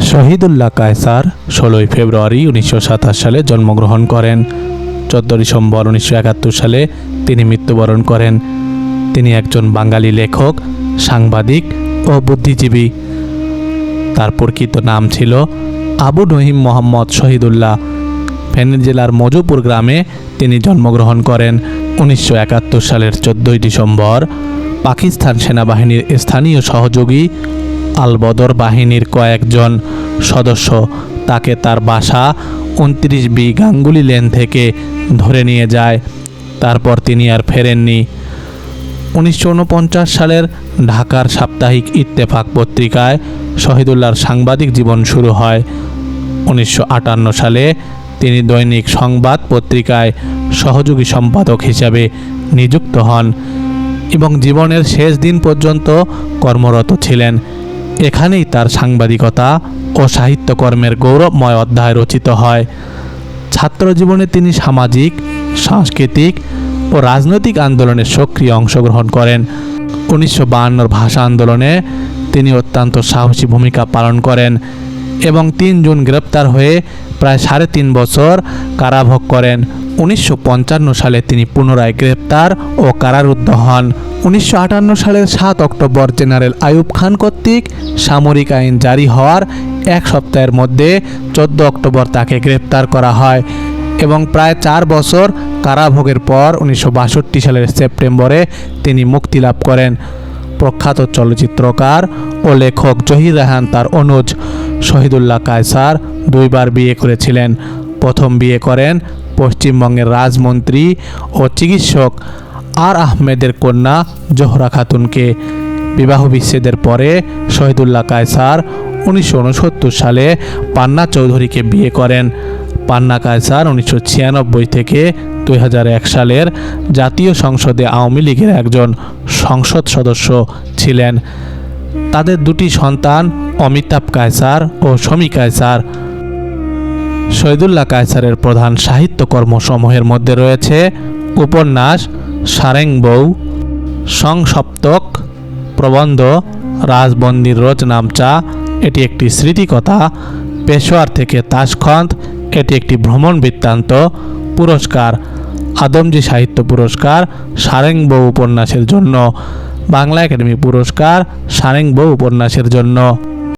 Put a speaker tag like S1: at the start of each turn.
S1: শহীদুল্লাহ কায়সার ষোলোই ফেব্রুয়ারি উনিশশো সাতাশ সালে জন্মগ্রহণ করেন। চোদ্দ ডিসেম্বর উনিশশো একাত্তর সালে তিনি মৃত্যুবরণ করেন। তিনি একজন বাঙালি লেখক, সাংবাদিক ও বুদ্ধিজীবী। তার প্রকৃত নাম ছিল আবু নহিম মোহাম্মদ শহীদুল্লাহ। ফেনী জেলার মজুপুর গ্রামে তিনি জন্মগ্রহণ করেন উনিশশো একাত্তর সালের চোদ্দোই ডিসেম্বর। পাকিস্তান সেনাবাহিনীর স্থানীয় সহযোগী আলবদর বাহিনীর কয়েকজন সদস্য তাকে তার বাসা উনত্রিশ বি গাঙ্গুলি লেন থেকে ধরে নিয়ে যায়। তারপর তিনি আর ফেরেননি। উনিশশো উনপঞ্চাশ সালের ঢাকার সাপ্তাহিক ইত্তেফাক পত্রিকায় শহীদুল্লাহর সাংবাদিক জীবন শুরু হয়। উনিশশো আটান্ন সালে তিনি দৈনিক সংবাদ পত্রিকায় সহযোগী সম্পাদক হিসাবে নিযুক্ত হন এবং জীবনের শেষ দিন পর্যন্ত কর্মরত ছিলেন। এখানেই তার সাংবাদিকতা ও সাহিত্যকর্মের গৌরবময় অধ্যায় রচিত হয়। ছাত্র জীবনে তিনি সামাজিক, সাংস্কৃতিক ও রাজনৈতিক আন্দোলনে সক্রিয় অংশগ্রহণ করেন। উনিশশো ভাষা আন্দোলনে তিনি অত্যন্ত সাহসী ভূমিকা পালন করেন এবং তিন জুন গ্রেপ্তার হয়ে প্রায় সাড়ে তিন বছর কারাভোগ করেন। উনিশশো পঞ্চান্ন সালে তিনি পুনরায় গ্রেপ্তার ও কারারুদ্ধ হন। উনিশশো আটান্ন সালের সাত অক্টোবর জেনারেল আইয়ুব খান কর্তৃক সামরিক আইন জারি হওয়ার এক সপ্তাহের মধ্যে চোদ্দ অক্টোবর তাকে গ্রেপ্তার করা হয় এবং প্রায় চার বছর কারাভোগের পর উনিশশো বাষট্টি সালের সেপ্টেম্বরে তিনি মুক্তি লাভ করেন। প্রখ্যাত চলচ্চিত্রকার ও লেখক জহির রেহান তার অনুজ শহীদুল্লাহ কায়সার দুইবার বিয়ে করেছিলেন। প্রথম বিয়ে করেন পশ্চিমবঙ্গের রাজমন্ত্রী ও চিকিৎসক আর আহমেদের কন্যা জোহরা খাতুনকে বিবাহ বিচ্ছেদের পরে শহীদুল্লাহ কায়সার উনিশশো উনসত্তর সালে পান্না চৌধুরীকে বিয়ে করেন। পান্না কায়সার উনিশশো ছিয়ানব্বই থেকে দুই হাজার এক সালের জাতীয় সংসদে আওয়ামী লীগের একজন সংসদ সদস্য ছিলেন। তাদের দুটি সন্তান অমিতাভ কায়সার ও শমী কায়সার। শহীদুল্লাহ কায়সারের প্রধান সাহিত্যকর্মসমূহের মধ্যে রয়েছে উপন্যাস সারেং বউ, সংসপ্তক, প্রবন্ধ, রাজবন্দির রোজ নামচা এটি একটি স্মৃতিকথা, পেশোয়ার থেকে তাসখন্দ, এটি একটি ভ্রমণ বৃত্তান্ত, পুরস্কার, আদমজি সাহিত্য পুরস্কার, সারেং বউ উপন্যাসের জন্য, বাংলা একাডেমি পুরস্কার, সারেং বউ উপন্যাসের জন্য।